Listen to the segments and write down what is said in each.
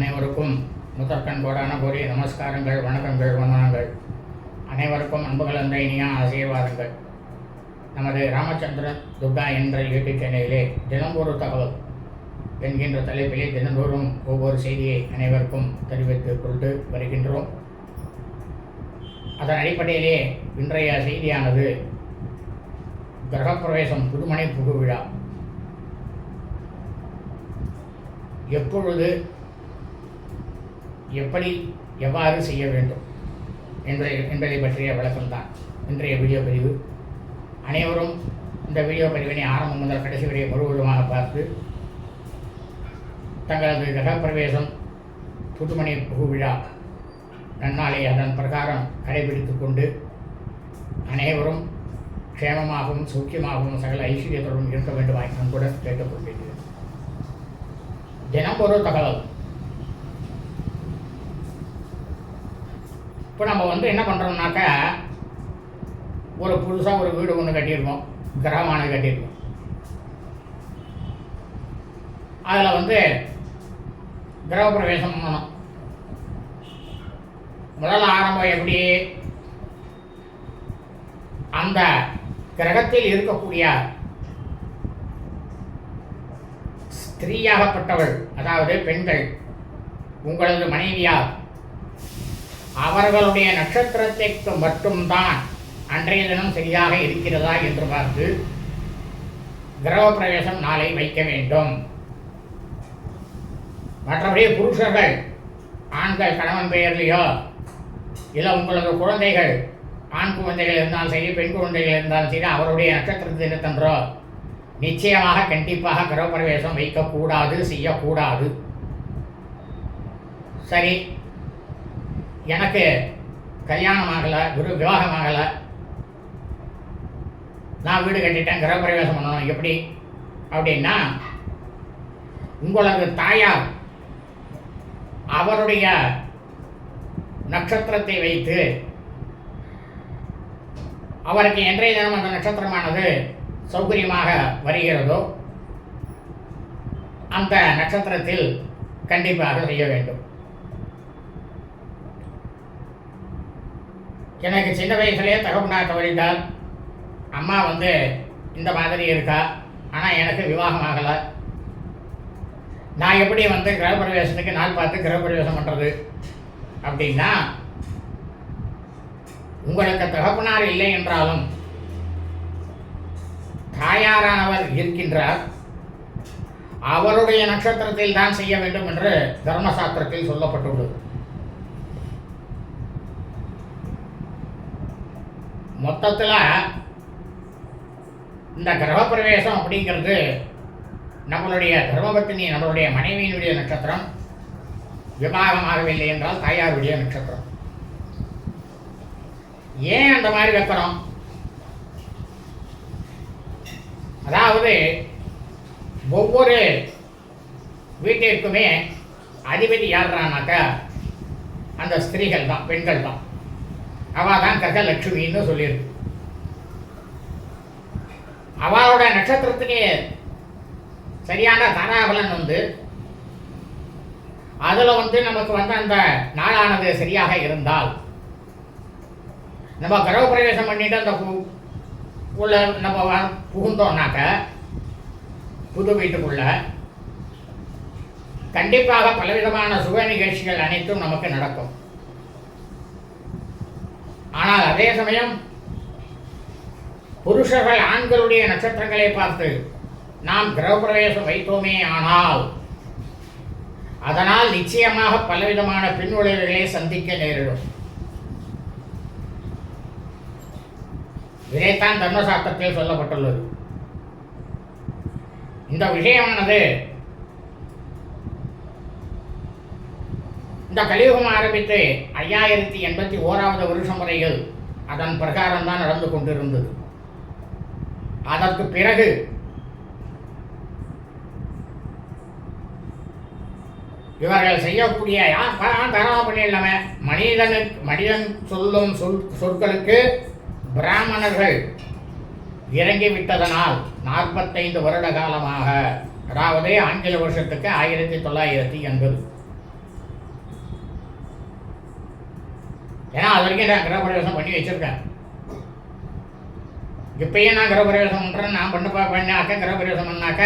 அனைவருக்கும் முதற்கண் கோடான கோரி நமஸ்காரங்கள் வணக்கங்கள் வந்தனங்கள். அனைவருக்கும் அன்பு கலந்த இனிய ஆசீர்வாதங்கள். நமது ராமச்சந்திரன் துர்கா என்ற யூடியூப் சேனலிலே தினம் ஒரு தகவல் என்கின்ற தலைப்பிலே தினந்தோறும் ஒவ்வொரு செய்தியை அனைவருக்கும் தெரிவித்துக் கொண்டு வருகின்றோம். அதன் அடிப்படையிலே இன்றைய செய்தியானது கிரகப்பிரவேசம் புதுமனை புகு விழா எப்பொழுது எப்படி எவ்வாறு செய்ய வேண்டும் என்பதை என்பதை பற்றிய விளக்கம்தான் இன்றைய வீடியோ பதிவு. அனைவரும் இந்த வீடியோ பதிவினை ஆரம்பம் முதல் கடைசி வரை முழுவதுமாக பார்த்து தங்களது கிரகப்பிரவேசம் புதுமனை புகு விழா நன்னாளை அதன் பிரகாரம் கடைபிடித்து கொண்டு அனைவரும் க்ஷேமமாகவும் சௌக்கியமாகவும் சகல ஐஸ்வர்யத்துடன் இருக்க வேண்டுமாய் அன்புடன் கேட்டுக்கொள்கிறேன். தினம் ஒரு தகவல். இப்போ நம்ம வந்து என்ன பண்ணுறோம்னாக்கா ஒரு புதுசாக ஒரு வீடு ஒன்று கட்டியிருக்கோம். கிரகமானது கட்டியிருக்கோம். அதில் வந்து கிரகப்பிரவேசம் பண்ணணும். முதல் ஆரம்பம் எப்படி? அந்த கிரகத்தில் இருக்கக்கூடிய ஸ்திரீயாகப்பட்டவள் அதாவது பெண்கள் உங்களது மனைவியார் அவர்களுடைய நட்சத்திரத்திற்கு மட்டும்தான் அன்றைய தினம் சரியாக இருக்கிறதா என்று பார்த்து கிரகப்பிரவேசம் நாளை வைக்க வேண்டும். மற்றபடி புருஷர்கள் ஆண்கள் கணவன் பெயர்லையோ இல்லை உங்களது குழந்தைகள் ஆண் குழந்தைகள் இருந்தாலும் சரி பெண் குழந்தைகள் இருந்தாலும் சரி அவருடைய நட்சத்திர தினத்தன்றோ நிச்சயமாக கண்டிப்பாக கிரகப்பிரவேசம் வைக்கக்கூடாது செய்யக்கூடாது. சரி எனக்கு கல்யாணம் ஆகலை குரு விவாகம் ஆகலை நான் வீடு கட்டிட்டேன் கிரகப்பிரவேசம் பண்ணணும் எப்படி? அப்படின்னா உங்களது தாயார் அவருடைய நட்சத்திரத்தை வைத்து அவருக்கு என்றைய தினம் அந்த நட்சத்திரமானது சௌகரியமாக வருகிறதோ அந்த நட்சத்திரத்தில் கண்டிப்பாக செய்ய வேண்டும். எனக்கு சின்ன வயசுலேயே தகப்பனார் தவறிட்டார் அம்மா வந்து இந்த மாதிரி இருக்கா? ஆனால் எனக்கு விவாகம் ஆகலை. நான் எப்படி வந்து கிரகப்பிரவேசத்துக்கு நாள் பார்த்து கிரகப்பிரவேசம் பண்ணுறது அப்படின்னா உங்களுக்கு தகப்பனார் இல்லை என்றாலும் தாயாரானவர் இருக்கின்றார். அவருடைய நட்சத்திரத்தில் தான் செய்ய வேண்டும் என்று தர்மசாஸ்திரத்தில் சொல்லப்பட்டுள்ளது. மொத்தத்தில் இந்த கிரகப்பிரவேசம் அப்படிங்கிறது நம்மளுடைய தர்மபத்தினி நம்மளுடைய மனைவியினுடைய நட்சத்திரம். விவாகமாகவில்லை என்றால் தாயாருடைய நட்சத்திரம். ஏன் அந்த மாதிரி வைக்கிறோம்? அதாவது ஒவ்வொரு வீட்டிற்குமே அதிபதி யாருறானாக்கா அந்த ஸ்திரீகள் தான் பெண்கள் தான் அவள் தான் கஜலட்சுமின்னு சொல்லியிருக்கு. அவளோட நட்சத்திரத்துக்கு சரியான தாராபலன் வந்து அதில் வந்து நமக்கு வந்து அந்த நாளானது சரியாக இருந்தால் நம்ம கரவ பிரவேசம் பண்ணிட்டு அந்த உள்ள நம்ம புகுந்தோம்னாக்க புது வீட்டுக்குள்ள கண்டிப்பாக பலவிதமான சுக நிகழ்ச்சிகள் அனைத்தும் நமக்கு நடக்கும். ஆனால் அதே சமயம் புருஷர்கள் ஆண்களுடைய நட்சத்திரங்களை பார்த்து நாம் கிரகப்பிரவேசம் வைத்தோமே ஆனால் அதனால் நிச்சயமாக பலவிதமான பின்விளைவுகளை சந்திக்க நேரிடும். இதைத்தான் தர்மசாஸ்திரத்தில் சொல்லப்பட்டுள்ளது. இந்த விஷயமானது இந்த கலியுகம் ஆரம்பித்து ஐயாயிரத்தி எண்பத்தி ஓராவது வருஷம் வரையில் அதன் பிரகாரம் தான் நடந்து கொண்டிருந்தது. அதற்கு பிறகு இவர்கள் செய்யக்கூடிய தரமா பண்ணிடலாமே மனிதனுக்கு மனிதன் சொல்லும் சொல் சொற்களுக்கு பிராமணர்கள் இறங்கி விட்டதனால் நாற்பத்தைந்து வருட காலமாக அதாவது ஆங்கில வருஷத்துக்கு ஆயிரத்தி தொள்ளாயிரத்தி எண்பது. ஏன்னா அது வரைக்கும் நான் கிரகப்பிரவேசம் பண்ணி வச்சிருக்கேன் இப்பயும் நான் கிரகப்பிரவேசம் பண்ணுறேன் நான் பண்ண பண்ணாக்க கிரகப்பிரவேசம் பண்ணாக்க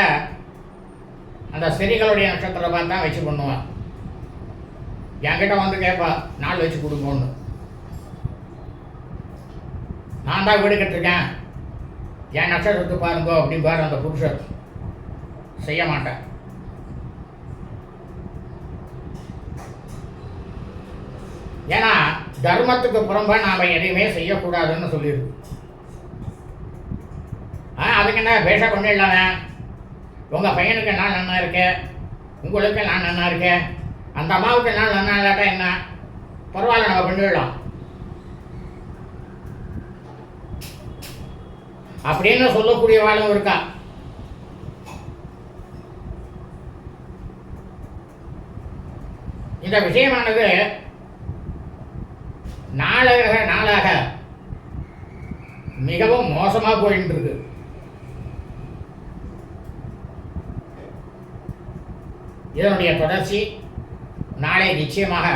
அந்த ஸ்திரிகளுடைய நட்சத்திரம் பார்த்து தான் வச்சு பண்ணுவேன் என்கிட்ட வந்து கேட்பா நாள் வச்சு கொடுங்கன்னு. நான் தான் வீடு கட்டிருக்கேன். என் நட்சத்திரத்தை பாருங்க அப்படின்னு பாரு அந்த புருஷர் செய்ய மாட்டேன். ஏன்னா தர்மத்துக்கு புறம்பா நாம் எதையுமே செய்யக்கூடாதுன்னு சொல்லியிருக்கு ஆ அதுக்கு என்ன பேஷா பண்ணிடலாமே உங்கள் பையனுக்கு நான் நன்னா இருக்கேன் உங்களுக்கு நான் நன்னா இருக்கேன் அந்த அம்மாவுக்கு நான் நன்னா இல்லாட்டா என்ன? பரவாயில்ல நம்ம பண்ணிடலாம். அப்படின்னு சொல்லக்கூடிய வாழும் இருக்கா? இந்த விஷயமானது நாளாக நாளாக மிகவும் மோசமாக போயிட்டு இருக்கு இதனுடைய தொடர்ச்சி நாளை நிச்சயமாக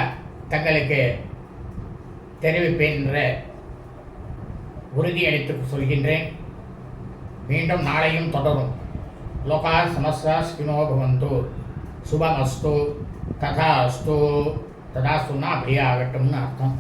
தங்களுக்கு தெரிவிப்பேன் என்ற உறுதியளித்து சொல்கின்றேன். மீண்டும் நாளையும் தொடரும். லோகா சமஸ்தா ஸ்கினோ பவந்து. சுபமஸ்து. ததா அஸ்து ததாஸ்துன்னா அப்படியே ஆகட்டும்னு அர்த்தம்.